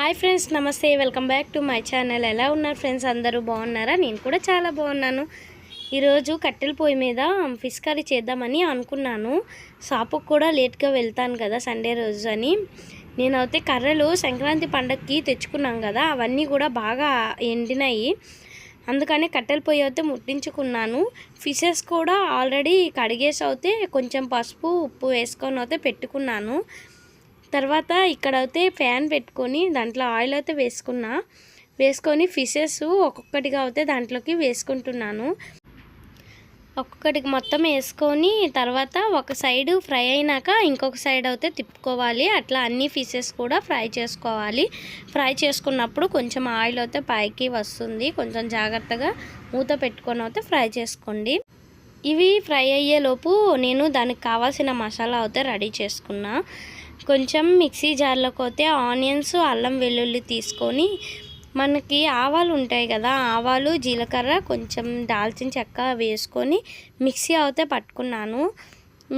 Hi friends నమస్తే. Welcome back to my channel. ఎలా ఉన్నారు ఫ్రెండ్స్? అందరూ బాగున్నారా? నేను కూడా చాలా బాగున్నాను. ఈరోజు కట్టెల పొయ్యి మీద ఫిష్ కర్రీ చేద్దామని అనుకున్నాను. షాపుకు కూడా లేట్గా వెళ్తాను కదా సండే రోజు అని. నేనైతే కర్రలు సంక్రాంతి పండగకి తెచ్చుకున్నాం కదా అవన్నీ కూడా బాగా ఎండినాయి. అందుకని కట్టెల పొయ్యి అయితే ముట్టించుకున్నాను. ఫిషెస్ కూడా ఆల్రెడీ కడిగేసి అయితే కొంచెం పసుపు ఉప్పు వేసుకొని అయితే పెట్టుకున్నాను. తర్వాత ఇక్కడైతే ఫ్యాన్ పెట్టుకొని దాంట్లో ఆయిల్ అయితే వేసుకున్నా. వేసుకొని ఫిషెస్ ఒక్కొక్కటిగా అయితే దాంట్లోకి వేసుకుంటున్నాను. ఒక్కొక్కటికి మొత్తం వేసుకొని తర్వాత ఒక సైడ్ ఫ్రై అయినాక ఇంకొక సైడ్ అయితే తిప్పుకోవాలి. అట్లా అన్ని ఫిషెస్ కూడా ఫ్రై చేసుకోవాలి. ఫ్రై చేసుకున్నప్పుడు కొంచెం ఆయిల్ అయితే పైకి వస్తుంది. కొంచెం జాగ్రత్తగా మూత పెట్టుకొని అయితే ఫ్రై చేసుకోండి. ఇవి ఫ్రై అయ్యేలోపు నేను దానికి కావాల్సిన మసాలా అయితే రెడీ చేసుకున్నా. కొంచెం మిక్సీ జార్లోకి పోతే ఆనియన్స్ అల్లం వెల్లుల్లి తీసుకొని మనకి ఆవాలు ఉంటాయి కదా ఆవాలు జీలకర్ర కొంచెం దాల్చిన చెక్క వేసుకొని మిక్సీ అయితే పట్టుకున్నాను.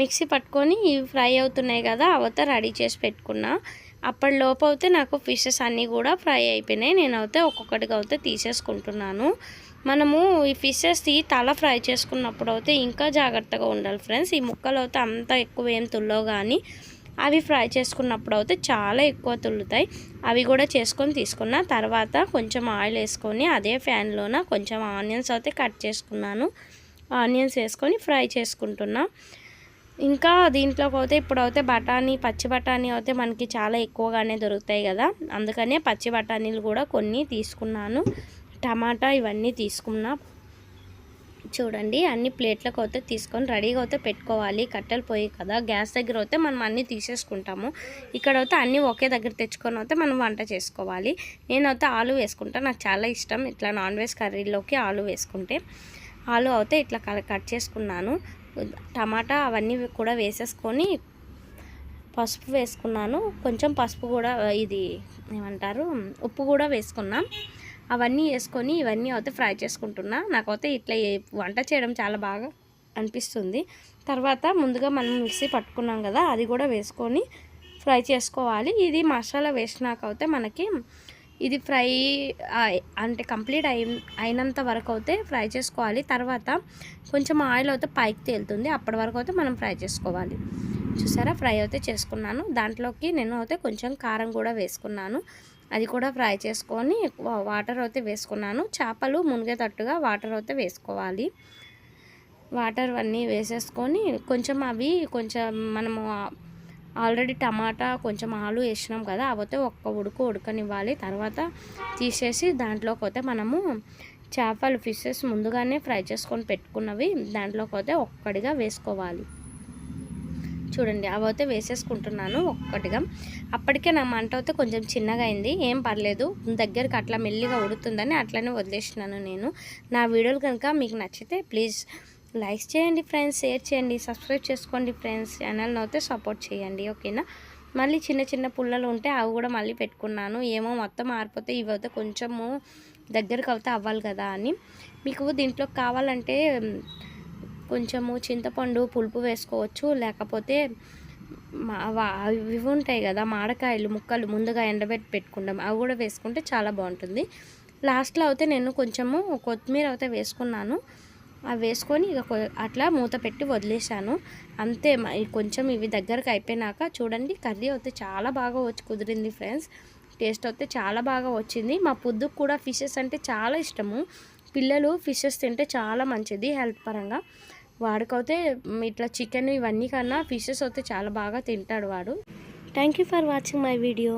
మిక్సీ పట్టుకొని ఇవి ఫ్రై అవుతున్నాయి కదా అవతే రెడీ చేసి పెట్టుకున్నా. అప్పటిలోపు అయితే నాకు ఫిషెస్ అన్నీ కూడా ఫ్రై అయిపోయినాయి. నేను అయితే ఒక్కొక్కటిగా అయితే తీసేసుకుంటున్నాను. మనము ఈ ఫిషెస్ది తల ఫ్రై చేసుకున్నప్పుడు అయితే ఇంకా జాగ్రత్తగా ఉండాలి ఫ్రెండ్స్. ఈ ముక్కలు అయితే అంత ఎక్కువ ఏం తుల్లో కానీ అవి ఫ్రై చేసుకున్నప్పుడు అయితే చాలా ఎక్కువ తుల్లుతాయి. అవి కూడా చేసుకొని తీసుకున్న తర్వాత కొంచెం ఆయిల్ వేసుకొని అదే ఫ్యాన్లోన కొంచెం ఆనియన్స్ అయితే కట్ చేసుకున్నాను. ఆనియన్స్ వేసుకొని ఫ్రై చేసుకుంటున్నా. ఇంకా దీంట్లోకి అయితే ఇప్పుడైతే బఠానీ పచ్చి బఠానీ అయితే మనకి చాలా ఎక్కువగానే దొరుకుతాయి కదా. అందుకనే పచ్చి బఠానీలు కూడా కొన్ని తీసుకున్నాను. టమాటా ఇవన్నీ తీసుకున్నా. చూడండి అన్ని ప్లేట్లకు అయితే తీసుకొని రెడీగా అయితే పెట్టుకోవాలి. కట్టెలు పోయి కదా గ్యాస్ దగ్గర అయితే మనం అన్నీ తీసేసుకుంటాము. ఇక్కడ అయితే అన్నీ ఒకే దగ్గర తెచ్చుకొని అయితే మనం వంట చేసుకోవాలి. నేనైతే ఆలు వేసుకుంటా నాకు చాలా ఇష్టం. ఇట్లా నాన్ వెజ్ కర్రీలోకి ఆలు వేసుకుంటే. ఆలు అయితే ఇట్లా కట్ చేసుకున్నాను. టమాటా అవన్నీ కూడా వేసేసుకొని పసుపు వేసుకున్నాను. కొంచెం పసుపు కూడా ఇది ఏమంటారు ఉప్పు కూడా వేసుకున్నాం. అవన్నీ వేసుకొని ఇవన్నీ అయితే ఫ్రై చేసుకుంటున్నా. నాకైతే ఇట్లా వంట చేయడం చాలా బాగా అనిపిస్తుంది. తర్వాత ముందుగా మనం మిక్సీ పట్టుకున్నాం కదా అది కూడా వేసుకొని ఫ్రై చేసుకోవాలి. ఇది మసాలా వేసినాక అయితే మనకి ఇది ఫ్రై అంటే కంప్లీట్ అయి అయినంత వరకు అయితే ఫ్రై చేసుకోవాలి. తర్వాత కొంచెం ఆయిల్ అయితే పైకి తేలుతుంది. అప్పటి వరకు అయితే మనం ఫ్రై చేసుకోవాలి. చూసారా? ఫ్రై అయితే చేసుకున్నాను. దాంట్లోకి నేను అయితే కొంచెం కారం కూడా వేసుకున్నాను. అది కూడా ఫ్రై చేసుకొని వాటర్ అయితే వేసుకున్నాను. చేపలు మునిగేటట్టుగా వాటర్ అయితే వేసుకోవాలి. వాటర్ అన్నీ వేసేసుకొని కొంచెం అవి కొంచెం మనము ఆల్రెడీ టమాటా కొంచెం ఆలు వేసినాం కదా అవతే ఒక్క ఉడుకు ఉడకనివ్వాలి. తర్వాత తీసేసి దాంట్లోకి పోతే మనము చేపలు ఫిషెస్ ముందుగానే ఫ్రై చేసుకొని పెట్టుకున్నవి దాంట్లోకి పోతే ఒక్కడిగా వేసుకోవాలి. చూడండి అవి అయితే వేసేసుకుంటున్నాను ఒక్కటిగా. అప్పటికే నా మంట అయితే కొంచెం చిన్నగా అయింది. ఏం పర్లేదు దగ్గరికి అట్లా మెల్లిగా ఉడుతుందని అట్లనే వదిలేసినాను నేను. నా వీడియోలు కనుక మీకు నచ్చితే ప్లీజ్ లైక్స్ చేయండి ఫ్రెండ్స్ షేర్ చేయండి సబ్స్క్రైబ్ చేసుకోండి ఫ్రెండ్స్ ఛానల్ని అయితే సపోర్ట్ చేయండి ఓకేనా? మళ్ళీ చిన్న చిన్న పుల్లలు ఉంటే అవి కూడా మళ్ళీ పెట్టుకున్నాను. ఏమో మొత్తం ఆరిపోతే ఇవి అయితే కొంచెము దగ్గరకు అవుతే అవ్వాలి కదా అని. మీకు దీంట్లో కావాలంటే కొంచెము చింతపండు పులుపు వేసుకోవచ్చు. లేకపోతే ఇవి ఉంటాయి కదా మాడకాయలు ముక్కలు ముందుగా ఎండబెట్టి పెట్టుకుంటాం. అవి కూడా వేసుకుంటే చాలా బాగుంటుంది. లాస్ట్లో అయితే నేను కొంచెము కొత్తిమీర అయితే వేసుకున్నాను. అవి వేసుకొని ఇక అట్లా మూత పెట్టి వదిలేసాను అంతే కొంచెం ఇవి దగ్గరకు అయిపోయినాక చూడండి కర్రీ అయితే చాలా బాగా వచ్చి కుదిరింది ఫ్రెండ్స్. టేస్ట్ అయితే చాలా బాగా వచ్చింది. మా పొద్దుకు కూడా ఫిషెస్ అంటే చాలా ఇష్టము. పిల్లలు ఫిషెస్ తింటే చాలా మంచిది హెల్త్ పరంగా. వాడికైతే ఇట్లా చికెన్ ఇవన్నీ కన్నా ఫిషెస్ అయితే చాలా బాగా తింటాడు వాడు. Thank you for watching my video